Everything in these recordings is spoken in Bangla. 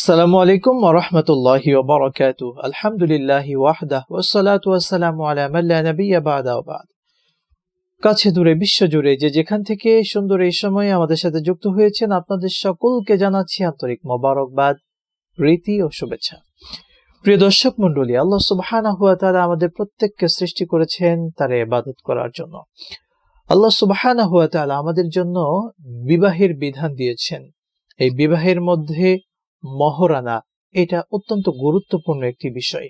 السلام عليكم ورحمة الله وبركاته الحمد لله وحده والصلاة والسلام على من لا نبي بعد وبعد কাছে দূরে, বিশ্বজুড়ে যে যেখান থেকে সুন্দর এই সময়ে আমাদের সাথে যুক্ত হয়েছেন, আপনাদের সকলকে জানাচ্ছি আন্তরিক মোবারকবাদ, প্রীতি ও শুভেচ্ছা। প্রিয় দর্শক মন্ডলী আল্লাহ সুবহানা হুয়া তারা আমাদের প্রত্যেককে সৃষ্টি করেছেন তার এবাদত করার জন্য। আল্লাহ সুবহানা হুয়া আমাদের জন্য বিবাহের বিধান দিয়েছেন। এই বিবাহের মধ্যে মহরানা এটা অত্যন্ত গুরুত্বপূর্ণ একটি বিষয়।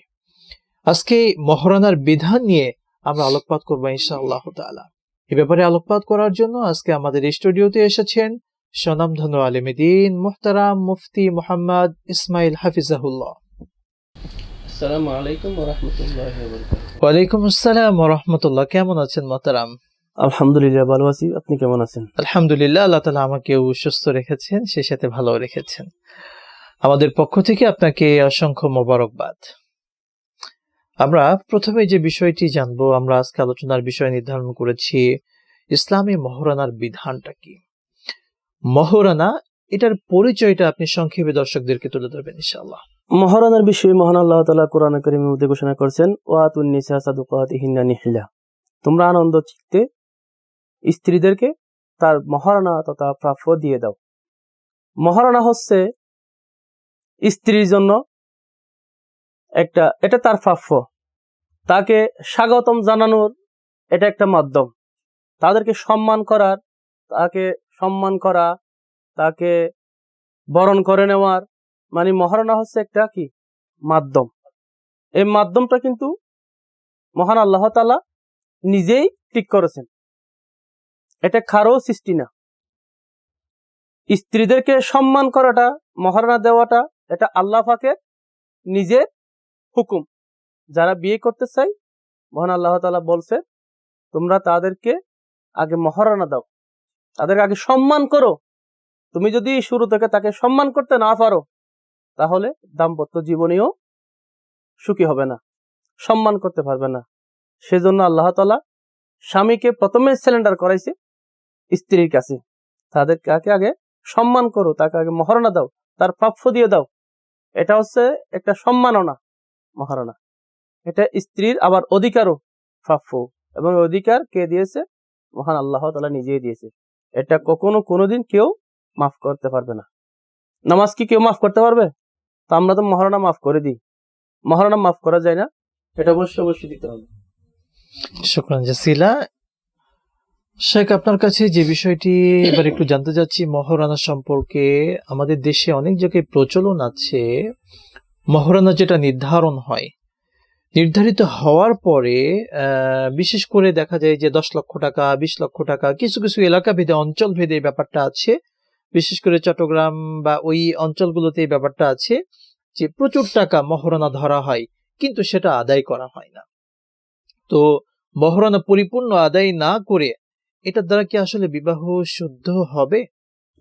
আজকে মহরানার বিধান নিয়ে আমরা আলোকপাত করব ইনশাআল্লাহ তাআলা। এ ব্যাপারে আলোকপাত করার জন্য আজকে আমাদের স্টুডিওতে এসেছেন স্বনামধন্য আলিমেদিন মুহতারাম মুফতি মোহাম্মদ ইসমাইল হাফিজাহুল্লাহ। আসসালামু আলাইকুম ওয়া রাহমাতুল্লাহি ওয়া বারাকাতুহু। ওয়ালাইকুম আসসালাম রহমতুল্লাহ কেমন আছেন মোহতারাম? আলহামদুলিল্লাহ ভালো আছি। আপনি কেমন আছেন? আলহামদুলিল্লাহ আল্লাহ তালা আমাকেও সুস্থ রেখেছেন সেই সাথে ভালো রেখেছেন। আমাদের পক্ষ থেকে আপনাকে অসংখ্য মোবারকবাদ। আমরা প্রথমে যে বিষয়টি জানব, আমরা আজকে আলোচনার বিষয় নির্ধারণ করেছি, ইসলামী মহরানার বিধানটা কি? মহরানা এটার পরিচয়টা আপনি সংক্ষেপে দর্শকদেরকে তুলে ধরবেন, ইনশাআল্লাহ। মহারানার বিষয়ে মহান আল্লাহ তালা কোরআন কারীমের মধ্যে ঘোষণা করেছেন, ওয়াতুন নিসা সাদুকাতিহিন্না তোমরা আনন্দ চিত্তে স্ত্রীদেরকে তার মহারানা তথা প্রাপ্য দিয়ে দাও। মহারানা হচ্ছে স্ত্রীর জন্য একটা, এটা তার প্রাপ্য। তাকে স্বাগতম জানানোর এটা একটা মাধ্যম। তাদেরকে সম্মান করার, তাকে সম্মান করা, তাকে বরণ করে নেওয়ার মানে মহারণা হচ্ছে একটা কি? মাধ্যম। এই মাধ্যমটা কিন্তু মহান আল্লাহ তালা নিজেই ঠিক করেছেন। এটা কারও সৃষ্টি না। স্ত্রীদেরকে সম্মান করাটা মহারণা দেওয়াটা এটা আল্লাহ ফাঁকের নিজের হুকুম। যারা বিয়ে করতে চাই মহান আল্লাহ তালা বলছে, তোমরা তাদেরকে আগে মহারণা দাও। তাদেরকে আগে সম্মান করো। তুমি যদি শুরু থেকে তাকে সম্মান করতে না পারো, তাহলে দাম্পত্য জীবনেও সুখী হবে না, সম্মান করতে পারবে না। সেজন্য আল্লাহ তালা স্বামীকে প্রথমে সিলিন্ডার করাইছে স্ত্রীর কাছে। তাদেরকে আগে আগে সম্মান করো, তাকে আগে মহারণা দাও, তার প্রাপ্য দিয়ে দাও। এটা হচ্ছে একটা সম্মাননা মহারণা। এটা স্ত্রীর আবার অধিকারও প্রাপ্য। এবং অধিকার কে দিয়েছে? মহান আল্লাহ তালা নিজেই দিয়েছে। এটা কখনো কোনোদিন কেউ মাফ করতে পারবে না। নামাজ কি কেউ মাফ করতে পারবে? তো আমরা তো মহারণা মাফ করে দিই। মহারণা মাফ করা যায় না। এটা অবশ্যই অবশ্যই দিতে হবে। শুক্রান জাসিলা শেখ, আপনার কাছে যে বিষয়টি এবার একটু জানতে যাচ্ছি মহারানা সম্পর্কে। আমাদের দেশে অনেক জায়গায় প্রচলন আছে, মহারানা যেটা নির্ধারণ হয়। নির্ধারিত হওয়ার পরে বিশেষ করে দেখা যায় যে দশ লক্ষ টাকা, বিশ লক্ষ টাকা, কিছু কিছু এলাকা ভেদে অঞ্চল ভেদে ব্যাপারটা আছে। বিশেষ করে চট্টগ্রাম বা ওই অঞ্চলগুলোতে এই ব্যাপারটা আছে যে প্রচুর টাকা মহারণা ধরা হয়, কিন্তু সেটা আদায় করা হয় না। তো মহারণা পরিপূর্ণ আদায় না করে এটার দ্বারা কি আসলে বিবাহ শুদ্ধ হবে?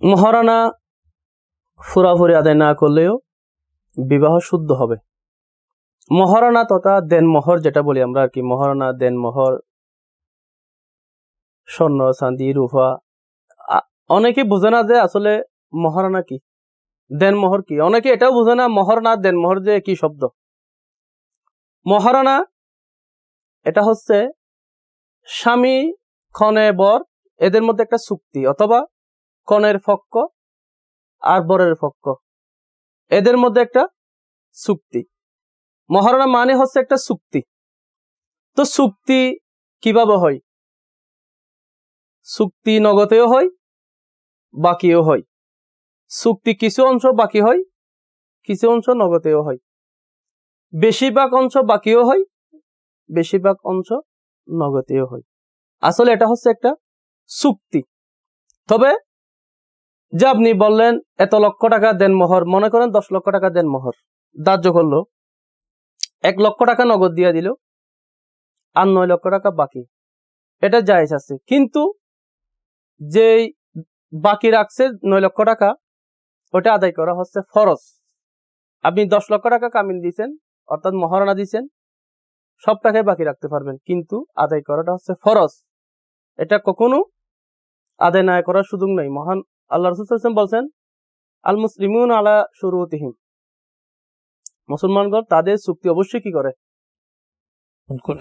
মহারণা ফুরাফুরি আদায় না করলেও বিবাহ শুদ্ধ হবে। মহারণা তথা দেন মোহর যেটা বলি আমরা আর কি মহারণা দেন মোহর স্বর্ণ, চাঁদি আ- অনেকে বোঝে না যে আসলে মহারণা কি দেন মোহর কি। অনেকে এটাও বোঝে না মহারণা দেন মোহর যে কি শব্দ। মহারণা এটা হচ্ছে স্বামী ক্ষণে বর, এদের মধ্যে একটা চুক্তি, অথবা কনের ফক্ক আর বরের পক্ষ এদের মধ্যে একটা চুক্তি। মহারণা মানে হচ্ছে একটা চুক্তি। তো চুক্তি কীভাবে হয়? চুক্তি নগদেও হয়, বাকিও হয়। চুক্তি কিছু অংশ বাকি হয়, কিছু অংশ নগদেও হয়। বেশিরভাগ অংশ বাকিও হয়, বেশিরভাগ অংশ নগদেও হয়। আসলে এটা হচ্ছে একটা চুক্তি। তবে, যে আপনি বললেন, এত লক্ষ টাকা দেন মোহর, মনে করেন দশ লক্ষ টাকা দেন মোহর, ধার্য করল। এক লক্ষ টাকা নগদ দিয়ে দিল, আর নয় লক্ষ টাকা বাকি। এটা জায়েজ আছে। কিন্তু, যেই বাকি রাখছে নয় লক্ষ টাকা, ওটা আদায় করা হচ্ছে ফরজ। আপনি দশ লক্ষ টাকা কামিল দিয়েছেন, অর্থাৎ মহারণা দিয়েছেন সব টাকাই বাকি রাখতে পারবেন, কিন্তু আদায় করাটা হচ্ছে ফরজ। এটা কখনো আদায় না করার সুযোগ নাই। মহান আল্লাহ রসুল বলছেন আল মুসলিমুন আলা শুরুতিহিম। মুসলমানগণ তাদের চুক্তি অবশ্যই কি করে?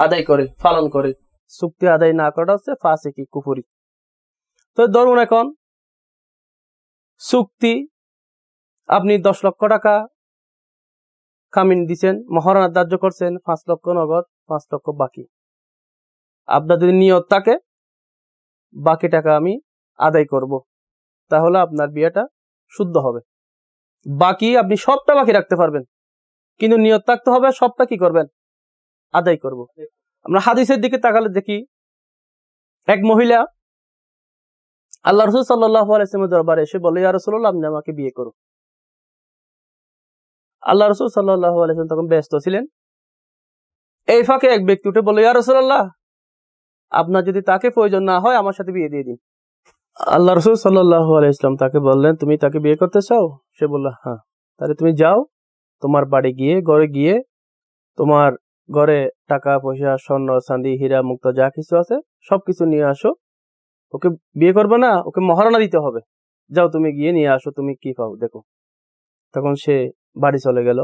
আদায় করে, পালন করে। চুক্তি আদায় না করাটা হচ্ছে ফাঁসে কি কুপুরি তো ধরুন এখন চুক্তি, আপনি দশ লক্ষ টাকা কামিন দিচ্ছেন মহারণা ধার্য করছেন, পাঁচ লক্ষ নগদ, পাঁচ লক্ষ বাকি। আপনার যদি নিয়ত থাকে বাকি টাকা আমি আদায় করব। তাহলে আপনার বিয়েটা শুদ্ধ হবে। বাকি আপনি সবটা বাকি রাখতে পারবেন। কিন্তু নিয়ত থাকতে হবে, সবটা কি করবেন? আদায় করব। আমরা হাদিসের দিকে তাকালে দেখি, এক মহিলা আল্লাহ রসুল সাল্লাহ দরবারে এসে বলে, ইয়া রসুল্লাহ আপনি আমাকে বিয়ে করো আল্লাহ রসুল সাল্লাহ তখন ব্যস্ত ছিলেন। এই ফাঁকে এক ব্যক্তি উঠে বলে ইয়া রসুল্লাহ আপনার যদি তাকে প্রয়োজন না হয়, আমার সাথে বিয়ে দিয়ে দিন। আল্লাহ রসুল সাল্লাহ আলাইসলাম তাকে বললেন, তুমি তাকে বিয়ে করতে চাও? সে বলল হ্যাঁ। তাহলে তুমি যাও, তোমার বাড়ি গিয়ে, ঘরে গিয়ে, তোমার ঘরে টাকা, পয়সা, স্বর্ণ, চাঁদি, হীরা, মুক্ত যা কিছু আছে, সবকিছু নিয়ে আসো। ওকে বিয়ে করবে না, ওকে মহারণা দিতে হবে। যাও তুমি গিয়ে নিয়ে আসো, তুমি কি পাও, দেখো। তখন সে বাড়ি চলে গেল।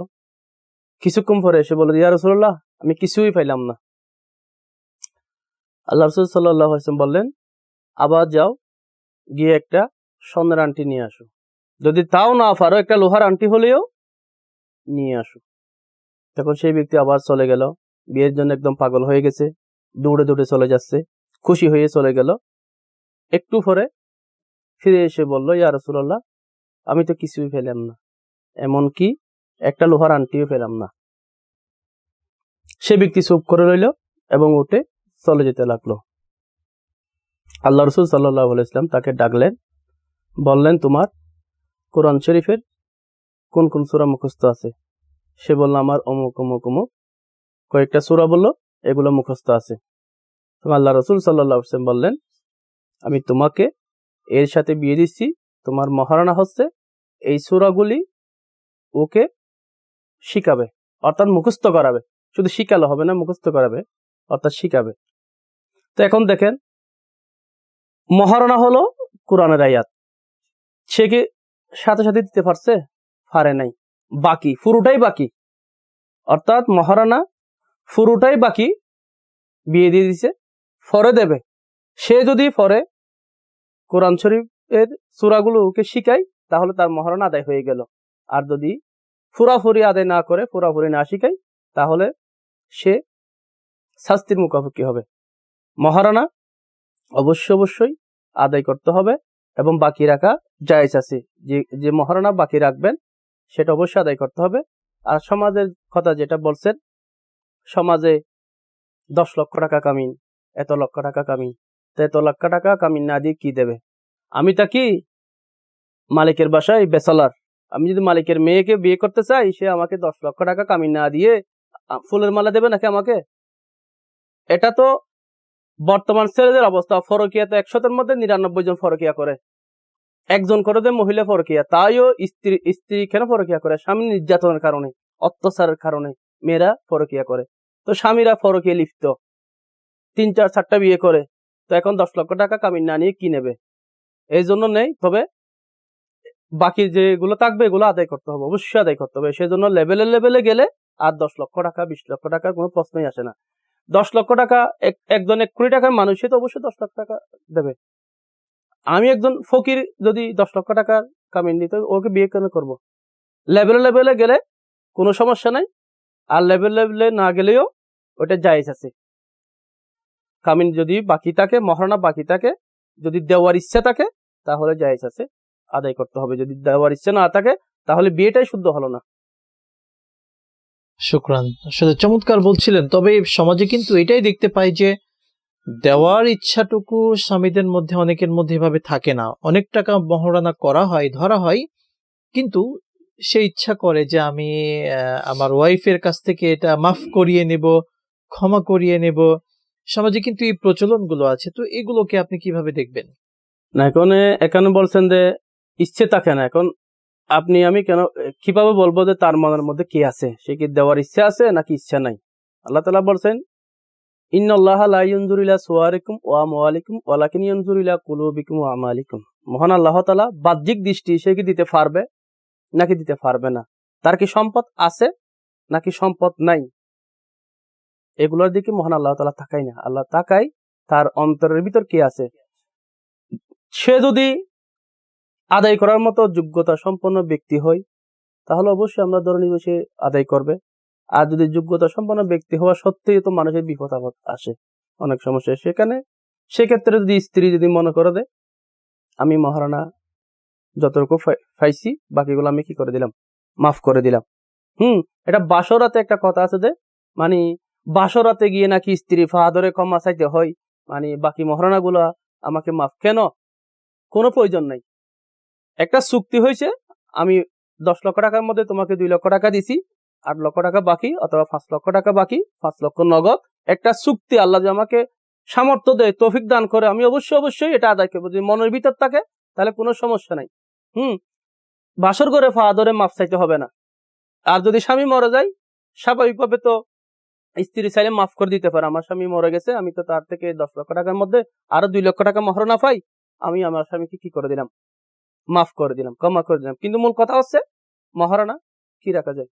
কিছুক্ষণ পরে এসে বলে ইয়া রসুল্লাহ আমি কিছুই পাইলাম না। আল্লাহ রসুল সাল্লাহ হাসলাম বললেন, আবার যাও, গিয়ে একটা স্বর্ণের আংটি নিয়ে আসো। যদি তাও না পারো, একটা লোহার আংটি হলেও নিয়ে আসো। তখন সেই ব্যক্তি আবার চলে গেল। বিয়ের জন্য একদম পাগল হয়ে গেছে, দৌড়ে দৌড়ে চলে যাচ্ছে, খুশি হয়ে চলে গেল। একটু পরে ফিরে এসে বলল, ইয়া রসুল্লাহ আমি তো কিছুই পেলাম না। এমনকি একটা লোহার আংটিও পেলাম না। সে ব্যক্তি চুপ করে রইল এবং উঠে চলে যেতে লাগল। আল্লাহ রসুল সাল্লাহ ইসলাম তাকে ডাকলেন, বললেন, তোমার কোরআন শরীফের কোন কোন সুরা মুখস্থ আছে? সে বলল, আমার অমুক অমুক অমুক কয়েকটা সুরা বলল, এগুলো মুখস্থ আছে। আল্লাহ রসুল সাল্লাহ ইসলাম বললেন, আমি তোমাকে এর সাথে বিয়ে দিচ্ছি, তোমার মহারানা হচ্ছে এই সুরাগুলি ওকে শিখাবে, অর্থাৎ মুখস্থ করাবে। শুধু শিখালে হবে না, মুখস্থ করাবে, অর্থাৎ শিখাবে। তো এখন দেখেন, মহারণা হলো কোরআনের আয়াত। সে কি সাথে সাথে দিতে পারছে? পারে নাই। বাকি, পুরোটাই বাকি। অর্থাৎ মহারানা পুরোটাই বাকি, বিয়ে দিয়ে দিছে, ফরে দেবে। সে যদি ফরে, কোরআন শরীফের সুরাগুলো ওকে শিখাই তাহলে তার মহারণা আদায় হয়ে গেল। আর যদি ফুরাফুরি আদায় না করে, ফুরাফুরি না শিখাই তাহলে সে শাস্তির মুখোমুখি হবে। মহারণা? অবশ্য অবশ্যই আদায় করতে হবে এবং বাকি রাখা জায়েজ আছে। যে যে মহারানা বাকি রাখবেন, সেটা অবশ্যই আদায় করতে হবে। আর সমাজের কথা যেটা বলছেন, সমাজে দশ লক্ষ টাকা কামিন, এত লক্ষ টাকা কামিন, তো এত লক্ষ টাকা কামিন না দিয়ে কি দেবে? আমি তা কি? মালিকের বাসায় বেসালার। আমি যদি মালিকের মেয়েকে বিয়ে করতে চাই, সে আমাকে দশ লক্ষ টাকা কামিন না দিয়ে ফুলের মালা দেবে নাকি আমাকে? এটা তো বর্তমান ছেলেদের অবস্থা ফরকিয়া তো একশোতের মধ্যে নিরানব্বই জন ফরকিয়া করে। একজন করে দেয় মহিলা ফরকিয়া, তাইও স্ত্রী স্ত্রী কেন ফরকিয়া করে? স্বামী নির্যাতনের কারণে, অত্যাচারের কারণে মেয়েরা ফরকিয়া করে। তো স্বামীরা ফরকিয়া লিপ্ত। তিন, চার চারটা বিয়ে করে। তো এখন দশ লক্ষ টাকা কামিন না নিয়ে কি নেবে? এই জন্য নেই, তবে বাকি যেগুলো থাকবে, এগুলো আদায় করতে হবে, অবশ্যই আদায় করতে হবে। সেজন্য লেভেলে লেভেলে গেলে আর দশ লক্ষ টাকা, বিশ লক্ষ টাকার কোনো প্রশ্নই আসে না। দশ লক্ষ টাকা, এক- একজন এক কোটি টাকার মানুষ, সে তো অবশ্যই দশ লক্ষ টাকা দেবে। আমি একজন ফকির, যদি দশ লক্ষ টাকা কামিয়ে নিতে ওকে বিয়ে কেন করব? লেভেলে লেভেলে গেলে কোনো সমস্যা নাই। আর লেভেল লেভেলে না গেলেও ওটা জায়েজ আছে। কামিন যদি বাকি থাকে মহারণা বাকি থাকে, যদি দেওয়ার ইচ্ছা থাকে, তাহলে জায়েজ আছে। আদায় করতে হবে। যদি দেওয়ার ইচ্ছা না থাকে, তাহলে বিয়েটাই শুদ্ধ হলো না। শুক্রান আসলে চমৎকার বলছিলেন, তবে সমাজে কিন্তু এটাই দেখতে পাই যে দেওয়ার ইচ্ছাটুকু স্বামীদের মধ্যে, অনেকের মধ্যে এভাবে থাকে না। অনেক টাকা মহরানা করা হয়, ধরা হয়, কিন্তু সে ইচ্ছা করে যে আমি আমার ওয়াইফের কাছ থেকে এটা মাফ করিয়ে নেব, ক্ষমা করিয়ে নেব। সমাজে কিন্তু এই প্রচলনগুলো আছে, তো এগুলোকে আপনি কীভাবে দেখবেন? না, এখন এখানে বলছেন যে ইচ্ছে থাকে না, এখন আপনি, আমি কেন, কীভাবে বলব যে তার মনের মধ্যে কি আছে? সে কি দেওয়ার ইচ্ছা আছে নাকি ইচ্ছা নাই? আল্লাহ তালা বলছেন আল্লাহ তাআলা বাহ্যিক দৃষ্টি সে কি দিতে পারবে নাকি দিতে পারবে না? তার কি সম্পদ আছে নাকি সম্পদ নাই? এগুলোর দিকে মহান আল্লাহ তালা তাকাই না। আল্লাহ তাকাই তার অন্তরের ভিতর কি আছে? সে যদি আদায় করার মতো যোগ্যতা সম্পন্ন ব্যক্তি হয় তাহলে অবশ্যই আমরা ধরে নিব সে আদায় করবে। আর যদি যোগ্যতা সম্পন্ন ব্যক্তি হওয়া সত্ত্বেও তো মানুষের বিপদ আপদ আসে, অনেক সমস্যা সেখানে, সেক্ষেত্রে যদি স্ত্রী যদি মনে করে দেয় আমি মহারানা যতটুকু পাইছি বাকিগুলো আমি কি করে দিলাম? মাফ করে দিলাম। হুম, এটা বাসরাতে একটা কথা আছে যে মানে বাসরাতে গিয়ে নাকি স্ত্রী ফাহাদরে ক্ষমা চাইতে হয় মানে বাকি মহারানা গুলা আমাকে মাফ, কেন? কোনো প্রয়োজন নাই। একটা চুক্তি হয়েছে, আমি দশ লক্ষ টাকার মধ্যে তোমাকে দুই লক্ষ টাকা দিছি, আট লক্ষ টাকা বাকি অথবা পাঁচ লক্ষ টাকা বাকি, পাঁচ লক্ষ নগদ, একটা চুক্তি আল্লাহ যে আমাকে সামর্থ্য দেয়, তৌফিক দান করে, আমি অবশ্যই অবশ্যই এটা আদায় করব। যদি মনের ভিতর থাকে, তাহলে কোনো সমস্যা নাই। হুম, বাসর করে ফা ধরে মাপ চাইতে হবে না। আর যদি স্বামী মরে যায়, স্বাভাবিকভাবে তো স্ত্রী চাইলে মাফ করে দিতে পারে। আমার স্বামী মরে গেছে, আমি তো তার থেকে দশ লক্ষ টাকার মধ্যে আরও দুই লক্ষ টাকা মহরণা পাই, আমি আমার স্বামীকে কি করে দিলাম? মাফ করে দিলাম ক্ষমা করে দিলাম। কিন্তু মূল কথা হচ্ছে মহারণা কি রাখা যায়?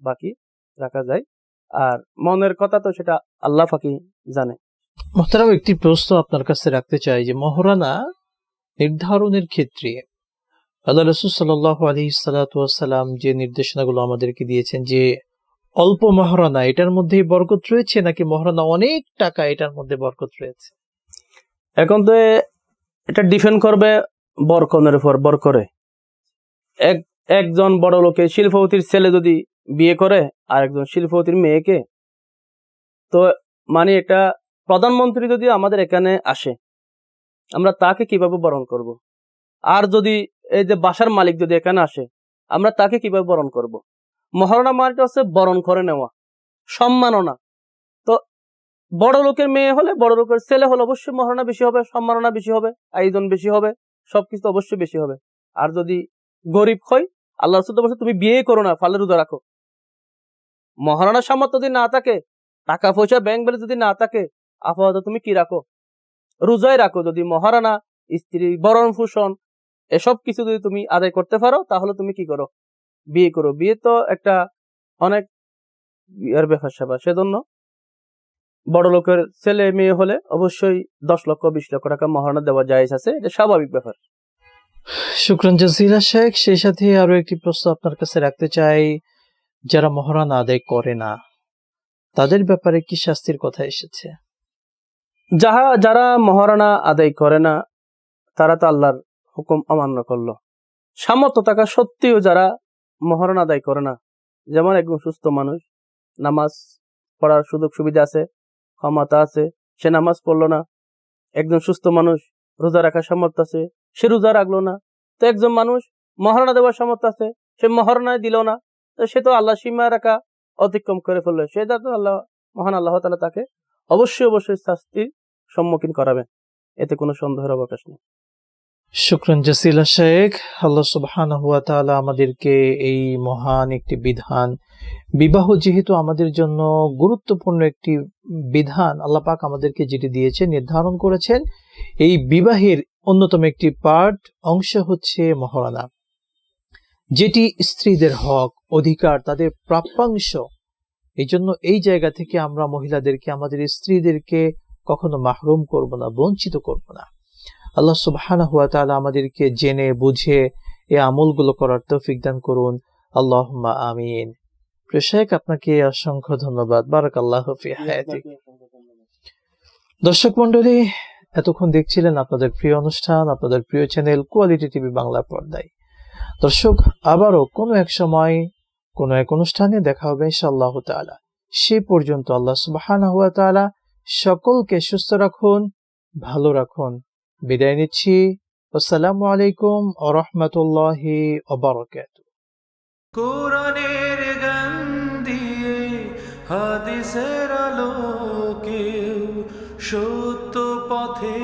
বাকি রাখা যায়। আর মনের কথা তো সেটা আল্লাহ ফাঁকি জানে। মোহতারাম একটি প্রশ্ন আপনার কাছে রাখতে চাই যে মহারানা নির্ধারণের ক্ষেত্রে আল্লাহ রসুল সাল্লাহ আলী সালাম যে নির্দেশনাগুলো আমাদেরকে দিয়েছেন যে অল্প মহারানা এটার মধ্যেই বরকত রয়েছে নাকি মহারানা অনেক টাকা এটার মধ্যে বরকত রয়েছে? এখন তো এটা ডিফেন্ড করবে বরকনের উপর, বর করে এক, একজন বড় লোকের শিল্পপতির ছেলে যদি বিয়ে করে আর একজন শিল্পপতির মেয়েকে, তো মানে এটা প্রধানমন্ত্রী যদি আমাদের এখানে আসে, আমরা তাকে কীভাবে বরণ করব। আর যদি এই যে বাসার মালিক যদি এখানে আসে, আমরা তাকে কীভাবে বরণ করব। মহারণা মানেটা হচ্ছে বরণ করে নেওয়া, সম্মাননা তো বড় লোকের মেয়ে হলে বড় লোকের ছেলে হলে অবশ্যই মহারণা বেশি হবে, সম্মাননা বেশি হবে, আয়োজন বেশি হবে সবকিছু তো অবশ্যই বেশি হবে। আর যদি গরিব হয় আল্লাহ রসুল বলছে, তুমি বিয়ে করো না, ফালে রোজা রাখো। মহারণার সামর্থ্য যদি না থাকে টাকা পয়সা ব্যাংক ব্যালেন্স যদি না থাকে, আপাতত তুমি কি রাখো? রোজাই রাখো। যদি মহারানা, স্ত্রী, বরণ ভূষণ এসব কিছু যদি তুমি আদায় করতে পারো, তাহলে তুমি কি করো? বিয়ে করো। বিয়ে তো একটা অনেক বিয়ের ব্যাপার সেবা সেজন্য বড় লোকের ছেলে মেয়ে হলে অবশ্যই দশ লক্ষ বিশ লক্ষ টাকা মহারণা দেওয়া যায় আছে। এটা স্বাভাবিক ব্যাপার। শুক্রান জাজিরা শেখ সেই সাথে আরও একটি প্রশ্ন আপনার কাছে রাখতে চাই। যারা মহারানা আদায় করে না তাদের ব্যাপারে কি শাস্তির কথা এসেছে? যাহা যারা মহারণা আদায় করে না তারা তো আল্লাহর হুকুম অমান্য করল। সামর্থ্য থাকা সত্ত্বেও যারা মহারণা আদায় করে না যেমন একজন সুস্থ মানুষ নামাজ পড়ার সুযোগ সুবিধা আছে ক্ষমতা আছে, সে নামাজ পড়ল না। একজন সুস্থ মানুষ রোজা রাখার সামর্থ্য আছে, সে রোজা রাখল না। তো একজন মানুষ মহারণা দেওয়ার সামর্থ্য আছে, সে মহারণায় দিল না। তো সে তো আল্লাহ সীমা রাখা অতিক্রম করে ফেলল। সে তো আল্লাহ, মহান আল্লাহ তালা তাকে অবশ্যই অবশ্যই শাস্তির সম্মুখীন করাবেন। এতে কোনো সন্দেহের অবকাশ নেই। শুক্রান জাসিলা শেখ, আল্লাহ সুবহান হুয়া তাআলা আমাদেরকে এই মহান একটি বিধান, বিবাহ যেহেতু আমাদের জন্য গুরুত্বপূর্ণ একটি বিধান, আল্লাহ পাক আমাদেরকে যেটি দিয়েছেন, নির্ধারণ করেছেন, এই বিবাহের অন্যতম একটি পার্ট অংশ হচ্ছে মহারানা যেটি স্ত্রীদের হক, অধিকার, তাদের প্রাপ্যাংশ এই জন্য এই জায়গা থেকে আমরা মহিলাদেরকে, আমাদের স্ত্রীদেরকে কখনো মাহরুম করব না, বঞ্চিত করব না। আল্লাহ সুবহানাহু ওয়া তাআলা আমাদেরকে জেনে, বুঝে এই আমলগুলো করার তৌফিক দান করুন। আল্লাহুম্মা আমিন। প্রিয় আপনাকে অসংখ্য ধন্যবাদ। ফি হায়াতিক। দর্শক মন্ডলী এতক্ষণ দেখছিলেন আপনাদের প্রিয় অনুষ্ঠান, আপনাদের প্রিয় চ্যানেল কোয়ালিটি টিভি বাংলা পর্দায়। দর্শক, আবারও কোনো এক সময়, কোনো এক অনুষ্ঠানে দেখা হবে ইনশাআল্লাহ তাআলা। সে পর্যন্ত আল্লাহ সুবহানাহু ওয়া তাআলা সকলকে সুস্থ রাখুন, ভালো রাখুন। বিদায় নিচ্ছি। আসসালামু আলাইকুম ও রহমতুল্লাহি কোরআনের গান দিয়ে হাদিসের আলোকে সত্য পথে